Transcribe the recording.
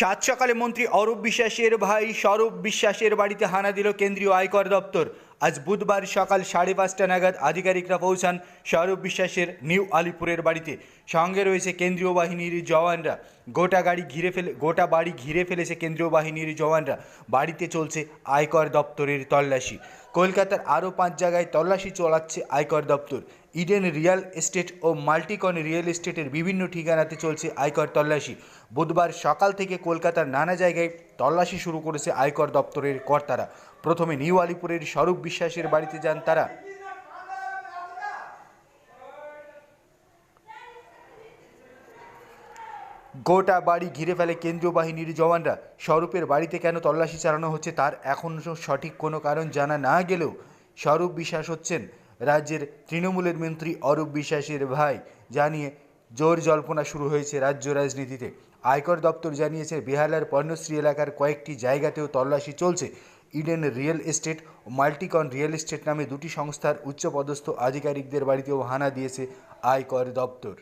সাত সকালে মন্ত্রী অরূপ বিশ্বাসের ভাই স্বরূপ বিশ্বাসের বাড়িতে হানা দিল কেন্দ্রীয় আয়কর দপ্তর। আজ বুধবার সকাল সাড়ে পাঁচটা নাগাদ আধিকারিকরা পৌঁছান স্বরূপ বিশ্বাসের নিউ আলিপুরের বাড়িতে। সঙ্গে রয়েছে কেন্দ্রীয় বাহিনীর জওয়ানরা। গোটা গাড়ি ঘিরে ফেলে, গোটা বাড়ি ঘিরে ফেলেছে কেন্দ্রীয় বাহিনীর জওয়ানরা। বাড়িতে চলছে আয়কর দপ্তরের তল্লাশি। কলকাতার আরও পাঁচ জায়গায় তল্লাশি চলাচ্ছে আয়কর দপ্তর। ইডেন রিয়েল এস্টেট ও মাল্টিকন রিয়েল এস্টেটের বিভিন্ন ঠিকানাতে চলছে আয়কর তল্লাশি। বুধবার সকাল থেকে কলকাতার নানা জায়গায় তল্লাশি শুরু করেছে আয়কর দপ্তরের কর্তারা। প্রথমে নিউ আলিপুরের স্বরূপ বিশ্বাসের বাড়িতে যান তারা। গোটা বাড়ি ঘিরে ফেলে কেন্দ্রীয় বাহিনীর জওয়ানরা। স্বরূপের বাড়িতে কেন তল্লাশি চালানো হচ্ছে তার এখনও সঠিক কোনো কারণ জানা না গেলেও স্বরূপ বিশ্বাস হচ্ছেন রাজ্যের তৃণমূলের মন্ত্রী অরূপ বিশ্বাসের ভাই। জানিয়ে জোর জল্পনা শুরু হয়েছে রাজ্য রাজনীতিতে। আয়কর দপ্তর জানিয়েছে বেহালার পর্ণশ্রী এলাকার কয়েকটি জায়গাতেও তল্লাশি চলছে। ইডেন রিয়েল এস্টেট ও মাল্টিকন রিয়েল এস্টেট নামে দুটি সংস্থার উচ্চপদস্থ আধিকারিকদের বাড়িতেও হানা দিয়েছে আয়কর দপ্তর।